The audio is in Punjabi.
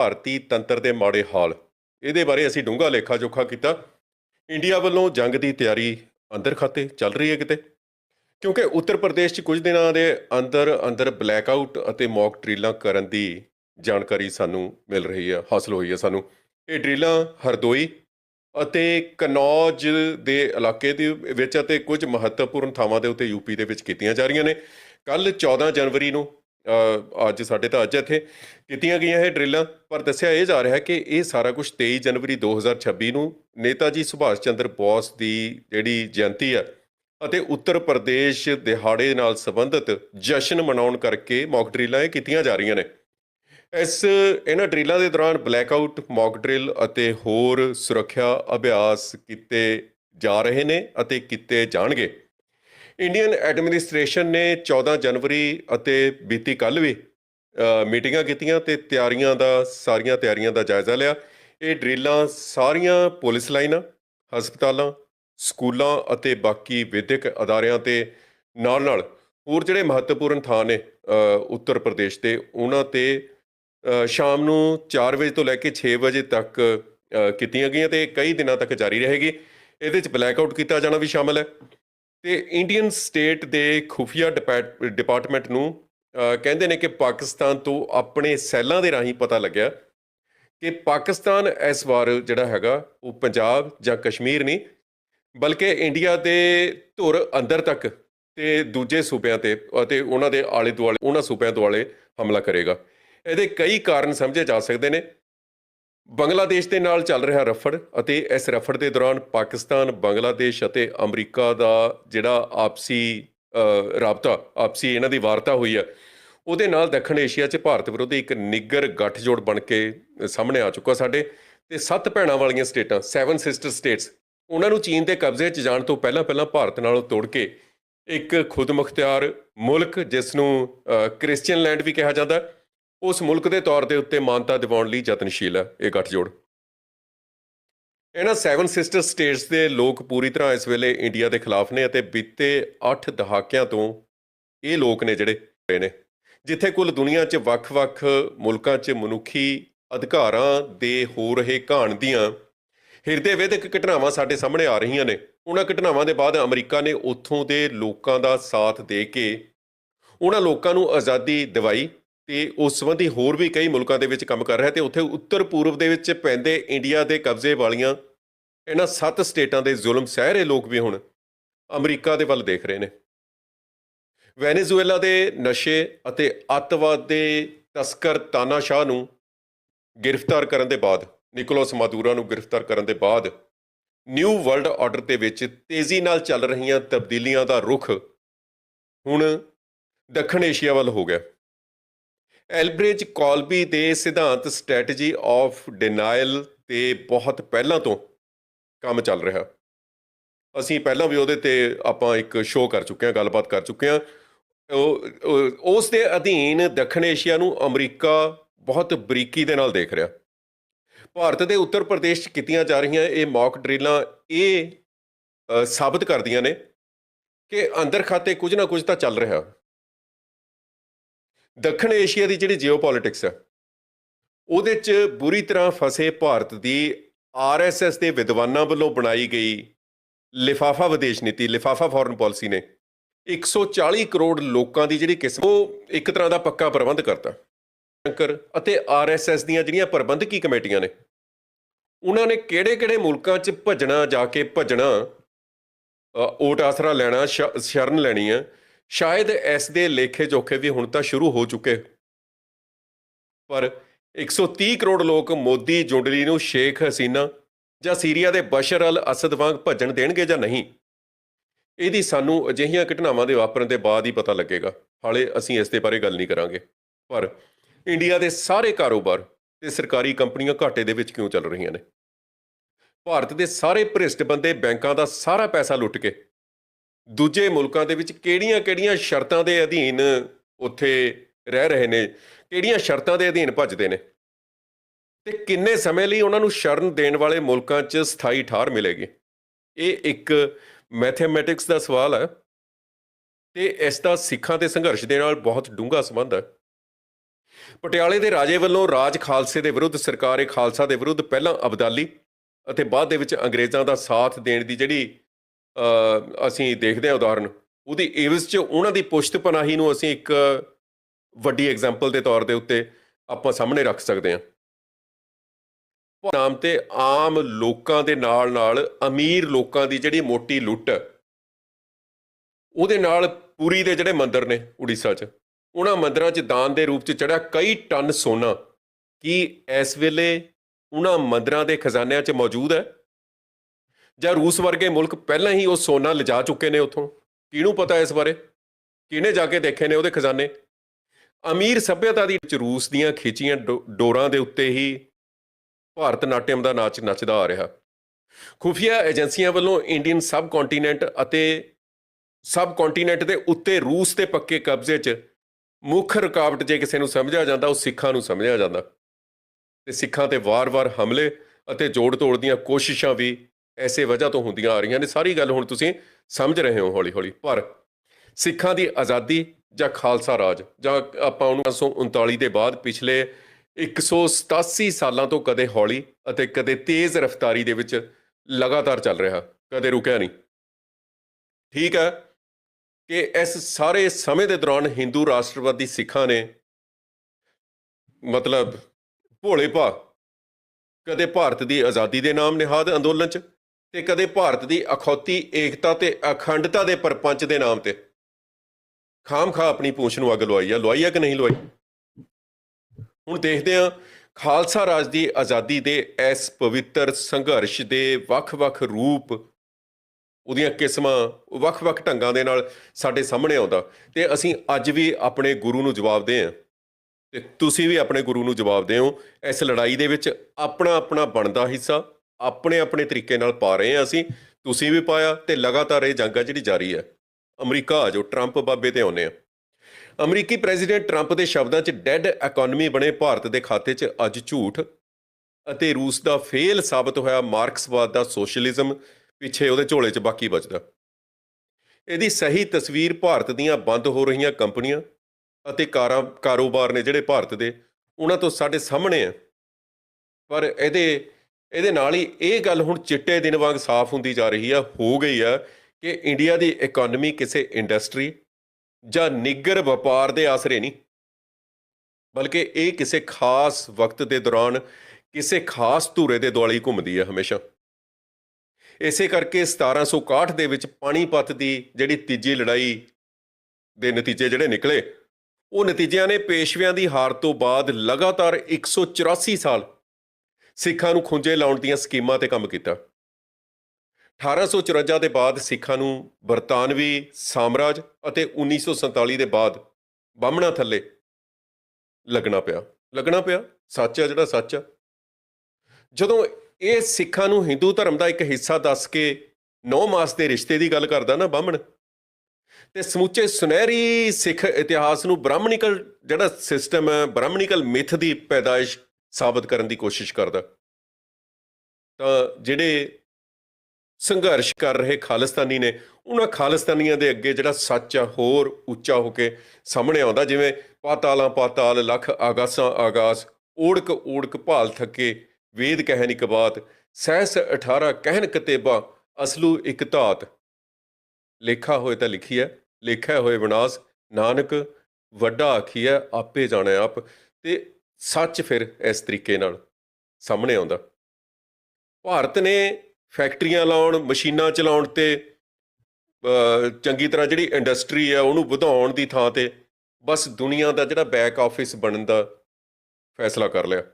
ਭਾਰਤੀ ਤੰਤਰ ਦੇ ਮਾੜੇ ਹਾਲ। ਇਹਦੇ ਬਾਰੇ ਅਸੀਂ ਡੂੰਘਾ ਲੇਖਾ ਜੋਖਾ ਕੀਤਾ। ਇੰਡੀਆ ਵੱਲੋਂ ਜੰਗ ਦੀ ਤਿਆਰੀ ਅੰਦਰ ਖਾਤੇ ਚੱਲ ਰਹੀ ਹੈ ਕਿਤੇ? ਕਿਉਂਕਿ ਉੱਤਰ ਪ੍ਰਦੇਸ਼ 'ਚ ਕੁਝ ਦਿਨਾਂ ਦੇ ਅੰਦਰ ਅੰਦਰ ਬਲੈਕਆਊਟ ਅਤੇ ਮੌਕ ਡਰਿੱਲਾਂ ਕਰਨ ਦੀ ਜਾਣਕਾਰੀ ਸਾਨੂੰ ਮਿਲ ਰਹੀ ਹੈ, ਹਾਸਲ ਹੋਈ ਹੈ ਸਾਨੂੰ। ਇਹ ਡਰਿੱਲਾਂ ਹਰਦੋਈ ਅਤੇ ਕਨੌਜ ਦੇ ਇਲਾਕੇ ਦੇ ਵਿੱਚ ਅਤੇ ਕੁਝ ਮਹੱਤਵਪੂਰਨ ਥਾਵਾਂ ਦੇ ਉੱਤੇ ਯੂਪੀ ਦੇ ਵਿੱਚ ਕੀਤੀਆਂ ਜਾ ਰਹੀਆਂ ਨੇ। ਕੱਲ 14 ਜਨਵਰੀ ਨੂੰ ਅੱਜ ਸਾਡੇ ਤਾਂ ਅੱਜ ਇੱਥੇ ਕੀਤੀਆਂ ਗਈਆਂ ਇਹ ਡਰਿੱਲਾਂ, ਪਰ ਦੱਸਿਆ ਇਹ ਜਾ ਰਿਹਾ ਕਿ ਇਹ ਸਾਰਾ ਕੁਝ 23 ਜਨਵਰੀ 2026 ਨੂੰ ਨੇਤਾ ਜੀ ਸੁਭਾਸ਼ ਚੰਦਰ ਬੋਸ ਦੀ ਜਿਹੜੀ ਜਯੰਤੀ ਹੈ ਅਤੇ ਉੱਤਰ ਪ੍ਰਦੇਸ਼ ਦਿਹਾੜੇ ਨਾਲ ਸੰਬੰਧਿਤ ਜਸ਼ਨ ਮਨਾਉਣ ਕਰਕੇ ਮੌਕ ਡਰਿੱਲਾਂ ਇਹ ਕੀਤੀਆਂ ਜਾ ਰਹੀਆਂ ਨੇ। ਇਸ, ਇਹਨਾਂ ਡਰਿੱਲਾਂ ਦੇ ਦੌਰਾਨ ਬਲੈਕਆਊਟ ਮੌਕ ਡਰਿੱਲ ਅਤੇ ਹੋਰ ਸੁਰੱਖਿਆ ਅਭਿਆਸ ਕੀਤੇ ਜਾ ਰਹੇ ਨੇ ਅਤੇ ਕੀਤੇ ਜਾਣਗੇ। ਇੰਡੀਅਨ ਐਡਮਿਨਿਸਟ੍ਰੇਸ਼ਨ ਨੇ 14 ਜਨਵਰੀ ਅਤੇ ਬੀਤੀ ਕੱਲ ਵੀ ਮੀਟਿੰਗਾਂ ਕੀਤੀਆਂ ਤੇ ਤਿਆਰੀਆਂ ਦਾ, ਸਾਰੀਆਂ ਤਿਆਰੀਆਂ ਦਾ ਜਾਇਜ਼ਾ ਲਿਆ। ਇਹ ਡਰਿੱਲਾਂ ਸਾਰੀਆਂ ਪੁਲਿਸ ਲਾਈਨਾਂ, ਹਸਪਤਾਲਾਂ, ਸਕੂਲਾਂ ਅਤੇ ਬਾਕੀ ਵਿਦਿਅਕ ਅਦਾਰਿਆਂ ਤੇ ਨਾਲ ਨਾਲ ਹੋਰ ਜਿਹੜੇ ਮਹੱਤਵਪੂਰਨ ਥਾਂ ਨੇ ਉੱਤਰ ਪ੍ਰਦੇਸ਼ ਦੇ, ਉਹਨਾਂ ਤੇ ਸ਼ਾਮ ਨੂੰ 4 ਵਜੇ ਤੋਂ ਲੈ ਕੇ 6 ਵਜੇ ਤੱਕ ਕੀਤੀਆਂ ਗਈਆਂ ਤੇ ਇਹ ਕਈ ਦਿਨਾਂ ਤੱਕ ਜਾਰੀ ਰਹੇਗੀ। ਇਹਦੇ ਚ ਬਲੈਕਆਊਟ ਕੀਤਾ ਜਾਣਾ ਵੀ ਸ਼ਾਮਲ ਹੈ। ਤੇ ਇੰਡੀਅਨ ਸਟੇਟ ਦੇ ਖੁਫੀਆ ਡਿਪਾਰਟ- ਡਿਪਾਰਟਮੈਂਟ ਨੂੰ ਕਹਿੰਦੇ ਨੇ ਕਿ ਪਾਕਿਸਤਾਨ ਤੋਂ ਆਪਣੇ ਸੈੱਲਾਂ ਦੇ ਰਾਹੀਂ ਪਤਾ ਲੱਗਿਆ ਕਿ ਪਾਕਿਸਤਾਨ ਇਸ ਵਾਰ ਜਿਹੜਾ ਹੈਗਾ ਉਹ ਪੰਜਾਬ ਜਾਂ ਕਸ਼ਮੀਰ ਨਹੀਂ, ਬਲਕਿ ਇੰਡੀਆ ਦੇ ਧੁਰ ਅੰਦਰ ਤੱਕ ਤੇ ਦੂਜੇ ਸੂਬਿਆਂ ਤੇ ਅਤੇ ਉਹਨਾਂ ਦੇ ਆਲੇ ਦੁਆਲੇ ਉਹਨਾਂ ਸੂਬਿਆਂ ਦੁਆਲੇ ਹਮਲਾ ਕਰੇਗਾ। ਇਹਦੇ ਕਈ ਕਾਰਨ ਸਮਝੇ ਜਾ ਸਕਦੇ ਨੇ। ਬੰਗਲਾਦੇਸ਼ ਦੇ ਨਾਲ ਚੱਲ ਰਿਹਾ ਰਫੜ ਅਤੇ ਇਸ ਰਫੜ ਦੇ ਦੌਰਾਨ ਪਾਕਿਸਤਾਨ ਬੰਗਲਾਦੇਸ਼ ਅਤੇ ਅਮਰੀਕਾ ਦਾ ਜਿਹੜਾ ਆਪਸੀ ਰਾਬਤਾ ਆਪਸੀ ਇਹਨਾਂ ਦੀ ਵਾਰਤਾ ਹੋਈ ਹੈ ਉਹਦੇ ਨਾਲ ਦੱਖਣ ਏਸ਼ੀਆ 'ਚ ਭਾਰਤ ਵਿਰੋਧੀ ਇੱਕ ਨਿੱਗਰ ਗੱਠਜੋੜ ਬਣ ਕੇ ਸਾਹਮਣੇ ਆ ਚੁੱਕਾ ਸਾਡੇ ਤੇ ਸੱਤ ਭੈਣਾਂ ਵਾਲੀਆਂ ਸਟੇਟਾਂ ਸੈਵਨ ਸਿਸਟਰ ਸਟੇਟਸ ਉਹਨਾਂ ਨੂੰ ਚੀਨ ਦੇ ਕਬਜ਼ੇ 'ਚ ਜਾਣ ਤੋਂ ਪਹਿਲਾਂ ਪਹਿਲਾਂ ਭਾਰਤ ਨਾਲੋਂ ਤੋੜ ਕੇ ਇੱਕ ਖੁਦਮੁਖਤਿਆਰ ਮੁਲਕ ਜਿਸ ਨੂੰ ਅ, ਕ੍ਰਿਸਚੀਅਨ ਲੈਂਡ ਵੀ ਕਿਹਾ ਜਾਂਦਾ ਹੈ, ਉਸ ਮੁਲਕ ਦੇ ਤੌਰ ਦੇ ਉੱਤੇ ਮਾਨਤਾ ਦਿਵਾਉਣ ਲਈ ਯਤਨਸ਼ੀਲ ਹੈ। ਇਹ ਗੱਠਜੋੜ। ਇਹਨਾਂ ਸੈਵਨ ਸਿਸਟਰ ਸਟੇਟਸ ਦੇ ਲੋਕ ਪੂਰੀ ਤਰ੍ਹਾਂ ਇਸ ਵੇਲੇ ਇੰਡੀਆ ਦੇ ਖਿਲਾਫ ਨੇ ਅਤੇ ਬੀਤੇ 8 ਦਹਾਕਿਆਂ ਤੋਂ ਇਹ ਲੋਕ ਨੇ ਜਿਹੜੇ ਰਹੇ ਨੇ, ਜਿੱਥੇ ਕੁੱਲ ਦੁਨੀਆ 'ਚ ਵੱਖ-ਵੱਖ ਮੁਲਕਾਂ 'ਚ ਮਨੁੱਖੀ ਅਧਿਕਾਰਾਂ ਦੇ ਹੋ ਰਹੇ ਘਾਣ ਦੀਆਂ ਹਿਰਦੇ ਵੇਦਕ ਘਟਨਾਵਾਂ ਸਾਡੇ ਸਾਹਮਣੇ ਆ ਰਹੀਆਂ ਨੇ। ਉਹਨਾਂ ਘਟਨਾਵਾਂ ਦੇ ਬਾਅਦ ਅਮਰੀਕਾ ਨੇ ਉੱਥੋਂ ਦੇ ਲੋਕਾਂ ਦਾ ਸਾਥ ਦੇ ਕੇ ਉਹਨਾਂ ਲੋਕਾਂ ਨੂੰ ਆਜ਼ਾਦੀ ਦਿਵਾਈ। ਤੇ ਉਸ ਸੰਬੰਧੀ ਹੋਰ ਵੀ ਕਈ ਮੁਲਕਾਂ ਦੇ ਵਿੱਚ ਕੰਮ ਕਰ ਰਿਹਾ ਤੇ ਉੱਥੇ ਉੱਤਰ ਪੂਰਬ ਦੇ ਵਿੱਚ ਪੈਂਦੇ ਇੰਡੀਆ ਦੇ ਕਬਜ਼ੇ ਵਾਲੀਆਂ ਇਹਨਾਂ ਸੱਤ ਸਟੇਟਾਂ ਦੇ ਜ਼ੁਲਮ ਸਹਿਰੇ ਲੋਕ ਵੀ ਹੁਣ ਅਮਰੀਕਾ ਦੇ ਵੱਲ ਦੇਖ ਰਹੇ ਨੇ। ਵੈਨੇਜ਼ੁਏਲਾ ਦੇ ਨਸ਼ੇ ਅਤੇ ਅੱਤਵਾਦ ਦੇ ਤਸਕਰ ਤਾਨਾਸ਼ਾਹ ਨੂੰ ਗ੍ਰਿਫਤਾਰ ਕਰਨ ਦੇ ਬਾਅਦ, ਨਿਕੋਲਸ ਮਾਦੂਰਾ ਨੂੰ ਗ੍ਰਿਫਤਾਰ ਕਰਨ ਦੇ ਬਾਅਦ ਨਿਊ ਵਰਲਡ ਆਰਡਰ ਦੇ ਵਿੱਚ ਤੇਜ਼ੀ ਨਾਲ ਚੱਲ ਰਹੀਆਂ ਤਬਦੀਲੀਆਂ ਦਾ ਰੁਖ ਹੁਣ ਦੱਖਣ ਏਸ਼ੀਆ ਵੱਲ ਹੋ ਗਿਆ। ਐਲਬ੍ਰਿਜ ਕਾਲਬੀ ਦੇ ਸਿਧਾਂਤ ਸਟ੍ਰੈਟਜੀ ਆਫ ਡਿਨਾਇਲ ਤੇ ਬਹੁਤ ਪਹਿਲਾਂ ਤੋਂ ਕੰਮ ਚੱਲ ਰਿਹਾ। ਅਸੀਂ ਪਹਿਲਾਂ ਵੀ ਉਹਦੇ ਤੇ ਆਪਾਂ ਇੱਕ ਸ਼ੋਅ ਕਰ ਚੁੱਕੇ ਹਾਂ, ਗੱਲਬਾਤ ਕਰ ਚੁੱਕੇ ਹਾਂ। ਉਸ ਦੇ ਅਧੀਨ ਦੱਖਣ ਏਸ਼ੀਆ ਨੂੰ ਅਮਰੀਕਾ ਬਹੁਤ ਬਰੀਕੀ ਦੇ ਨਾਲ ਦੇਖ ਰਿਹਾ। ਭਾਰਤ ਦੇ ਉੱਤਰ ਪ੍ਰਦੇਸ਼ 'ਚ ਕੀਤੀਆਂ ਜਾ ਰਹੀਆਂ ਇਹ ਮੌਕ ਡਰਿੱਲਾਂ ਇਹ ਸਾਬਤ ਕਰਦੀਆਂ ਨੇ ਕਿ ਅੰਦਰ ਖਾਤੇ ਕੁਝ ਨਾ ਕੁਝ ਤਾਂ ਚੱਲ ਰਿਹਾ। ਦੱਖਣ ਏਸ਼ੀਆ ਦੀ ਜਿਹੜੀ ਜੀਓਪੋਲਿਟਿਕਸ ਹੈ ਉਹਦੇ 'ਚ ਬੁਰੀ ਤਰ੍ਹਾਂ ਫਸੇ ਭਾਰਤ ਦੀ ਆਰਐਸਐਸ ਦੇ ਵਿਦਵਾਨਾਂ ਵੱਲੋਂ ਬਣਾਈ ਗਈ ਲਿਫਾਫਾ ਵਿਦੇਸ਼ ਨੀਤੀ, ਲਿਫਾਫਾ ਫੋਰਨ ਪਾਲਿਸੀ ਨੇ 140 ਕਰੋੜ ਲੋਕਾਂ ਦੀ ਜਿਹੜੀ ਕਿਸਮ, ਉਹ ਇੱਕ ਤਰ੍ਹਾਂ ਦਾ ਪੱਕਾ ਪ੍ਰਬੰਧ ਕਰਤਾ। ਸ਼ੰਕਰ ਅਤੇ ਆਰਐਸਐਸ ਦੀਆਂ ਜਿਹੜੀਆਂ ਪ੍ਰਬੰਧਕੀ ਕਮੇਟੀਆਂ ਨੇ, ਉਹਨਾਂ ਨੇ ਕਿਹੜੇ-ਕਿਹੜੇ ਮੁਲਕਾਂ 'ਚ ਭੱਜਣਾ, ਜਾ ਕੇ ਭੱਜਣਾ ਓਟ ਆਸਰਾ ਲੈਣਾ, ਸ਼- ਸ਼ਰਨ ਲੈਣੀ ਹੈ ਸ਼ਾਇਦ ਇਸ ਦੇ ਲੇਖੇ ਜੋਖੇ ਵੀ ਹੁਣ ਤਾਂ ਸ਼ੁਰੂ ਹੋ ਚੁੱਕੇ। ਪਰ 130 ਕਰੋੜ ਲੋਕ ਮੋਦੀ, ਜੁੰਡਲੀ ਨੂੰ ਸ਼ੇਖ ਹਸੀਨਾ ਜਾਂ ਸੀਰੀਆ ਦੇ ਬਸ਼ਰ ਅਲ ਅਸਦ ਵਾਂਗ ਭੱਜਣ ਦੇਣਗੇ ਜਾਂ ਨਹੀਂ, ਇਹਦੀ ਸਾਨੂੰ ਅਜਿਹੀਆਂ ਘਟਨਾਵਾਂ ਦੇ ਵਾਪਰਨ ਦੇ ਬਾਅਦ ਹੀ ਪਤਾ ਲੱਗੇਗਾ। ਹਾਲੇ ਅਸੀਂ ਇਸ ਦੇ ਬਾਰੇ ਗੱਲ ਨਹੀਂ ਕਰਾਂਗੇ। ਪਰ ਇੰਡੀਆ ਦੇ ਸਾਰੇ ਕਾਰੋਬਾਰ ਤੇ ਸਰਕਾਰੀ ਕੰਪਨੀਆਂ ਘਾਟੇ ਦੇ ਵਿੱਚ ਕਿਉਂ ਚੱਲ ਰਹੀਆਂ ਨੇ? ਭਾਰਤ ਦੇ ਸਾਰੇ ਭ੍ਰਿਸ਼ਟ ਬੰਦੇ ਬੈਂਕਾਂ ਦਾ ਸਾਰਾ ਪੈਸਾ ਲੁੱਟ ਕੇ ਦੂਜੇ ਮੁਲਕਾਂ ਦੇ ਵਿੱਚ ਕਿਹੜੀਆਂ-ਕਿਹੜੀਆਂ ਸ਼ਰਤਾਂ ਦੇ ਅਧੀਨ ਉੱਥੇ ਰਹਿ ਰਹੇ ਨੇ, ਕਿਹੜੀਆਂ ਸ਼ਰਤਾਂ ਦੇ ਅਧੀਨ ਭੱਜਦੇ ਨੇ? ਤੇ ਕਿੰਨੇ ਸਮੇਂ ਲਈ ਉਹਨਾਂ ਨੂੰ ਸ਼ਰਨ ਦੇਣ ਵਾਲੇ ਮੁਲਕਾਂ 'ਚ ਸਥਾਈ ਠਾਰ ਮਿਲੇਗੀ? ਇਹ ਇੱਕ ਮੈਥਮੈਟਿਕਸ ਦਾ ਸਵਾਲ ਹੈ ਤੇ ਇਸ ਦਾ ਸਿੱਖਾਂ ਦੇ ਸੰਘਰਸ਼ ਦੇ ਨਾਲ ਬਹੁਤ ਡੂੰਘਾ ਸੰਬੰਧ ਹੈ। ਪਟਿਆਲੇ ਦੇ ਰਾਜੇ ਵੱਲੋਂ ਰਾਜ ਖਾਲਸੇ ਦੇ ਵਿਰੁੱਧ ਸਰਕਾਰੇ ਖਾਲਸਾ ਦੇ ਵਿਰੁੱਧ ਪਹਿਲਾਂ ਅਬਦਾਲੀ ਅਤੇ ਬਾਅਦ ਦੇ ਵਿੱਚ ਅੰਗਰੇਜ਼ਾਂ ਦਾ ਸਾਥ ਦੇਣ ਦੀ ਜਿਹੜੀ ਅਸੀਂ ਦੇਖਦੇ ਹਾਂ ਉਦਾਹਰਨ। ਉਹਦੀ ਏਵਜ਼ 'ਚ ਉਹਨਾਂ ਦੀ ਪੁਸ਼ਤ ਪਨਾਹੀ ਨੂੰ ਅਸੀਂ ਇੱਕ ਵੱਡੀ ਐਗਜ਼ਾਮਪਲ ਦੇ ਤੌਰ ਦੇ ਉੱਤੇ ਆਪਾਂ ਸਾਹਮਣੇ ਰੱਖ ਸਕਦੇ ਹਾਂ। ਨਾਮ ਤੇ ਆਮ ਲੋਕਾਂ ਦੇ ਨਾਲ ਨਾਲ ਅਮੀਰ ਲੋਕਾਂ ਦੀ ਜਿਹੜੀ ਮੋਟੀ ਲੁੱਟ ਹੈ, ਉਹਦੇ ਨਾਲ ਪੂਰੀ ਦੇ ਜਿਹੜੇ ਮੰਦਰ ਨੇ ਉੜੀਸਾ 'ਚ ਉਹਨਾਂ ਮੰਦਰਾਂ 'ਚ ਦਾਨ ਦੇ ਰੂਪ 'ਚ ਚੜਿਆ ਕਈ ਟਨ ਸੋਨਾ ਕੀ ਇਸ ਵੇਲੇ ਉਹਨਾਂ ਮੰਦਰਾਂ ਦੇ ਖਜ਼ਾਨਿਆਂ 'ਚ ਮੌਜੂਦ ਹੈ? ਜਾਂ ਰੂਸ ਵਰਗੇ ਮੁਲਕ ਪਹਿਲਾਂ ਹੀ ਉਹ ਸੋਨਾ ਲਿਜਾ ਚੁੱਕੇ ਨੇ ਉੱਥੋਂ? ਕਿਹਨੂੰ ਪਤਾ ਇਸ ਬਾਰੇ? ਕਿਹਨੇ ਜਾ ਕੇ ਦੇਖੇ ਨੇ ਉਹਦੇ ਖਜ਼ਾਨੇ? ਅਮੀਰ ਸੱਭਿਅਤਾ ਦੀ ਵਿੱਚ ਰੂਸ ਦੀਆਂ ਖਿੱਚੀਆਂ ਡੋ- ਡੋਰਾਂ ਦੇ ਉੱਤੇ ਹੀ ਭਾਰਤ ਨਾਟਿਅਮ ਦਾ ਨਾਚ ਨੱਚਦਾ ਆ ਰਿਹਾ। ਖੁਫੀਆ ਏਜੰਸੀਆਂ ਵੱਲੋਂ ਇੰਡੀਅਨ ਸਬ ਕੰਟੀਨੈਂਟ ਅਤੇ ਸਬ ਕੰਟੀਨੈਂਟ ਦੇ ਉੱਤੇ ਰੂਸ ਦੇ ਪੱਕੇ ਕਬਜ਼ੇ 'ਚ ਮੁੱਖ ਰੁਕਾਵਟ ਜੇ ਕਿਸੇ ਨੂੰ ਸਮਝਿਆ ਜਾਂਦਾ, ਉਹ ਸਿੱਖਾਂ ਨੂੰ ਸਮਝਿਆ ਜਾਂਦਾ। ਤੇ ਸਿੱਖਾਂ ਤੇ ਵਾਰ-ਵਾਰ ਹਮਲੇ ਅਤੇ ਜੋੜ-ਤੋੜ ਦੀਆਂ ਕੋਸ਼ਿਸ਼ਾਂ ਵੀ ਐਸੇ ਵਜ੍ਹਾ ਤੋਂ ਹੁੰਦੀਆਂ ਆ ਰਹੀਆਂ ਨੇ। ਸਾਰੀ ਗੱਲ ਹੁਣ ਤੁਸੀਂ ਸਮਝ ਰਹੇ ਹੋ ਹੌਲੀ-ਹੌਲੀ। ਪਰ ਸਿੱਖਾਂ ਦੀ ਆਜ਼ਾਦੀ ਜਾਂ ਖਾਲਸਾ ਰਾਜ ਜਾਂ ਆਪਾਂ ਉਹਨੂੰ 1939 ਦੇ ਬਾਅਦ ਪਿਛਲੇ 187 ਸਾਲਾਂ ਤੋਂ ਕਦੇ ਹੌਲੀ ਅਤੇ ਕਦੇ ਤੇਜ਼ ਰਫ਼ਤਾਰੀ ਦੇ ਵਿੱਚ ਲਗਾਤਾਰ ਚੱਲ ਰਿਹਾ, ਕਦੇ ਰੁਕਿਆ ਨਹੀਂ। ਠੀਕ ਹੈ ਕਿ ਇਸ ਸਾਰੇ ਸਮੇਂ ਦੇ ਦੌਰਾਨ ਹਿੰਦੂ ਰਾਸ਼ਟਰਵਾਦੀ ਸਿੱਖਾਂ ਨੇ ਮਤਲਬ ਭੋਲੇ ਭਾ ਕਦੇ ਭਾਰਤ ਦੀ ਆਜ਼ਾਦੀ ਦੇ ਨਾਮ ਨਿਹਾਦ ਅੰਦੋਲਨ 'ਚ ਤੇ ਕਦੇ ਭਾਰਤ ਦੀ ਅਖੌਤੀ, ਏਕਤਾ ਤੇ ਅਖੰਡਤਾ ਦੇ ਪਰਪੰਚ ਦੇ ਨਾਮ ਤੇ। ਖਾਮਖਾ ਆਪਣੀ ਪੂੰਛ ਨੂੰ ਅੱਗ ਲਵਾਈ ਆ। ਲਵਾਈ ਆ ਕਿ ਨਹੀਂ ਲਵਾਈ ਹੁਣ ਦੇਖਦੇ ਹਾਂ, ਖਾਲਸਾ ਰਾਜ ਦੀ ਆਜ਼ਾਦੀ ਦੇ ਇਸ ਪਵਿੱਤਰ ਸੰਘਰਸ਼ ਦੇ ਵੱਖ-ਵੱਖ ਰੂਪ, ਉਹਦੀਆਂ ਕਿਸਮਾਂ ਵੱਖ-ਵੱਖ ਢੰਗਾਂ ਦੇ ਨਾਲ ਸਾਡੇ ਸਾਹਮਣੇ ਆਉਂਦਾ। ਤੇ ਅਸੀਂ ਅੱਜ ਵੀ ਆਪਣੇ ਗੁਰੂ ਨੂੰ ਜਵਾਬ ਦੇ ਹਾਂ। ਤੇ ਤੁਸੀਂ ਵੀ ਆਪਣੇ ਗੁਰੂ ਨੂੰ ਜਵਾਬ ਦਿਓ। ਇਸ ਲੜਾਈ ਦੇ ਵਿੱਚ ਆਪਣਾ ਆਪਣਾ ਬਣਦਾ ਹਿੱਸਾ ਆਪਣੇ ਆਪਣੇ ਤਰੀਕੇ ਨਾਲ ਪਾ ਰਹੇ ਹਾਂ ਅਸੀਂ, ਤੁਸੀਂ ਵੀ ਪਾਇਆ ਤੇ ਲਗਾਤਾਰ ਇਹ ਜੰਗ ਆ ਜਿਹੜੀ ਜਾਰੀ ਹੈ। ਅਮਰੀਕਾ ਆ ਜੋ ਟਰੰਪ ਬਾਬੇ ਤੇ ਆਉਨੇ ਆ ਅਮਰੀਕੀ ਪ੍ਰੈਜ਼ੀਡੈਂਟ ਟਰੰਪ ਦੇ ਸ਼ਬਦਾਂ 'ਚ ਡੈਡ ਇਕਨੋਮੀ ਬਣੇ ਭਾਰਤ ਦੇ ਖਾਤੇ 'ਚ ਅੱਜ ਝੂਠ ਅਤੇ ਰੂਸ ਦਾ ਫੇਲ ਸਾਬਤ ਹੋਇਆ ਮਾਰਕਸਵਾਦ ਦਾ ਸੋਸ਼ਲਿਜ਼ਮ ਪਿੱਛੇ ਉਹਦੇ ਝੋਲੇ 'ਚ ਬਾਕੀ ਬਚਦਾ ਇਹਦੀ ਸਹੀ ਤਸਵੀਰ ਭਾਰਤ ਦੀਆਂ ਬੰਦ ਹੋ ਰਹੀਆਂ ਕੰਪਨੀਆਂ ਅਤੇ ਕਾਰਾਂ, ਕਾਰੋਬਾਰ ਨੇ ਜਿਹੜੇ ਭਾਰਤ ਦੇ, ਉਹਨਾਂ ਤੋਂ ਸਾਡੇ ਸਾਹਮਣੇ ਆ ਪਰ ਇਹਦੇ ਇਹਦੇ ਨਾਲ ਹੀ ਇਹ ਗੱਲ ਹੁਣ ਚਿੱਟੇ ਦਿਨ ਵਾਂਗ ਸਾਫ਼ ਹੁੰਦੀ ਜਾ ਰਹੀ ਆ, ਹੋ ਗਈ ਆ ਕਿ ਇੰਡੀਆ ਦੀ ਇਕਨੋਮੀ ਕਿਸੇ ਇੰਡਸਟਰੀ ਜਾਂ ਨਿੱਗਰ ਵਪਾਰ ਦੇ ਆਸਰੇ ਨਹੀਂ, ਬਲਕਿ ਇਹ ਕਿਸੇ ਖਾਸ ਵਕਤ ਦੇ ਦੌਰਾਨ ਕਿਸੇ ਖਾਸ ਧੂਰੇ ਦੇ ਦੁਆਲੇ ਘੁੰਮਦੀ ਹੈ ਹਮੇਸ਼ਾ। ਇਸੇ ਕਰਕੇ 1761 ਦੇ ਵਿੱਚ ਪਾਣੀਪਤ ਦੀ ਜਿਹੜੀ ਤੀਜੀ ਲੜਾਈ ਦੇ ਨਤੀਜੇ ਜਿਹੜੇ ਨਿਕਲੇ, ਉਹ ਨਤੀਜਿਆਂ ਨੇ ਪੇਸ਼ਵਿਆਂ ਦੀ ਹਾਰ ਤੋਂ ਬਾਅਦ ਲਗਾਤਾਰ 184 ਸਾਲ ਸਿੱਖਾਂ ਨੂੰ ਖੁੰਝੇ ਲਾਉਣ ਦੀਆਂ ਸਕੀਮਾਂ ਤੇ ਕੰਮ ਕੀਤਾ। 1854 ਦੇ ਬਾਅਦ ਸਿੱਖਾਂ ਨੂੰ ਬਰਤਾਨਵੀ ਸਾਮਰਾਜ ਅਤੇ 1947 ਦੇ ਬਾਅਦ ਬਾਹਮਣਾ ਥੱਲੇ ਲੱਗਣਾ ਪਿਆ। ਲੱਗਣਾ ਪਿਆ? ਸੱਚ ਆ ਜਿਹੜਾ ਸੱਚ ਆ। ਜਦੋਂ ਇਹ ਸਿੱਖਾਂ ਨੂੰ ਹਿੰਦੂ ਧਰਮ ਦਾ ਇੱਕ ਹਿੱਸਾ ਦੱਸ ਕੇ ਨੌ ਮਾਸ ਦੇ ਰਿਸ਼ਤੇ ਦੀ ਗੱਲ ਕਰਦਾ ਨਾ ਬਾਹਮਣ, ਤੇ ਸਮੁੱਚੇ ਸੁਨਹਿਰੀ ਸਿੱਖ ਇਤਿਹਾਸ ਨੂੰ ਬ੍ਰਾਹਮਣਿਕਲ ਜਿਹੜਾ ਸਿਸਟਮ ਹੈ, ਬ੍ਰਾਹਮਣਿਕਲ ਮਿਥ ਦੀ ਪੈਦਾਇਸ਼ ਸਾਬਤ ਕਰਨ ਦੀ ਕੋਸ਼ਿਸ਼ ਕਰਦਾ। ਤਾਂ ਜਿਹੜੇ ਸੰਘਰਸ਼ ਕਰ ਰਹੇ ਖਾਲਿਸਤਾਨੀ ਨੇ, ਉਹਨਾਂ ਖਾਲਿਸਤਾਨੀਆਂ ਦੇ ਅੱਗੇ ਜਿਹੜਾ ਸੱਚ ਆ, ਹੋਰ ਉੱਚਾ ਹੋ ਕੇ ਸਾਹਮਣੇ ਆਉਂਦਾ, ਜਿਵੇਂ ਪਾਤਾਲਾਂ ਪਾਤਾਲ, ਲੱਖ ਆਗਾਸਾਂ ਆਗਾਸ ਓੜਕ ਓੜਕ ਭਾਲ ਥੱਕੇ, ਵੇਦ ਕਹਿਨ ਇਕ ਬਾਤ ਸਹਿਸ 18 ਕਹਿਣ ਕਤੇਬਾ, ਅਸਲੂ ਇਕ ਧਾਤ। ਲੇਖਾ ਹੋਏ ਤਾਂ ਲਿਖੀ ਹੈ ਲੇਖਿਆ ਹੋਏ ਵਿਨਾਸ਼, ਨਾਨਕ ਵੱਡਾ ਆਖੀ ਹੈ ਆਪੇ ਜਾਣੈ ਆਪ। ਤੇ ਸੱਚ ਫਿਰ ਇਸ ਤਰੀਕੇ ਨਾਲ ਸਾਹਮਣੇ ਆਉਂਦਾ। ਭਾਰਤ ਨੇ ਫੈਕਟਰੀਆਂ ਲਾਉਣ, ਮਸ਼ੀਨਾਂ ਚਲਾਉਣ ਤੇ ਚੰਗੀ ਤਰ੍ਹਾਂ ਜਿਹੜੀ ਇੰਡਸਟਰੀ ਆ ਉਹਨੂੰ ਵਧਾਉਣ ਦੀ ਥਾਂ ਤੇ ਬਸ ਦੁਨੀਆ ਦਾ ਜਿਹੜਾ ਬੈਕ ਆਫਿਸ ਬਣਨ ਦਾ ਫੈਸਲਾ ਕਰ ਲਿਆ।